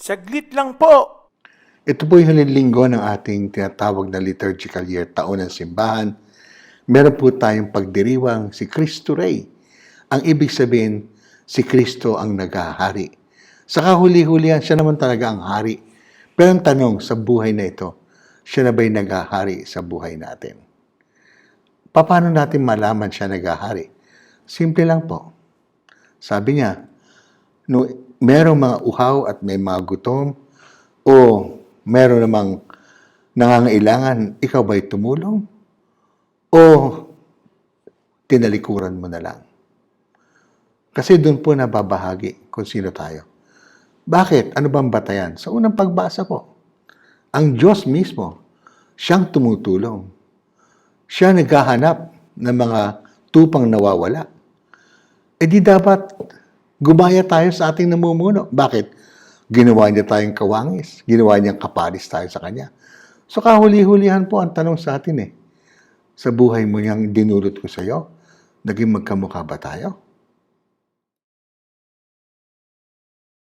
Saglit lang po. Ito po yung huling linggo ng ating tinatawag na liturgical year, taon ng simbahan. Meron po tayong pagdiriwang si Cristo Rey. Ang ibig sabihin, si Kristo ang naghahari. Sa kahuli-hulihan, siya naman talaga ang hari. Pero ang tanong sa buhay na ito, siya na ba'y naghahari sa buhay natin? Paano natin malaman siya naghahari? Simple lang po. Sabi niya, no, merong mga uhaw at may mga gutom, o meron namang nangangailangan, ikaw ba'y tumulong? O tinalikuran mo na lang? Kasi doon po nababahagi kung sino tayo. Bakit? Ano bang batayan? Sa unang pagbasa ko, ang Diyos mismo, siyang tumutulong. Siya naghahanap ng mga tupang nawawala. E di dapat gumaya tayo sa ating namumuno. Bakit? Ginawa niya tayong kawangis. Ginawa niyang kaparis tayo sa Kanya. So kahuli-hulihan po ang tanong sa atin eh. Sa buhay mo niyang dinulot ko sa iyo, naging magkamukha ba tayo?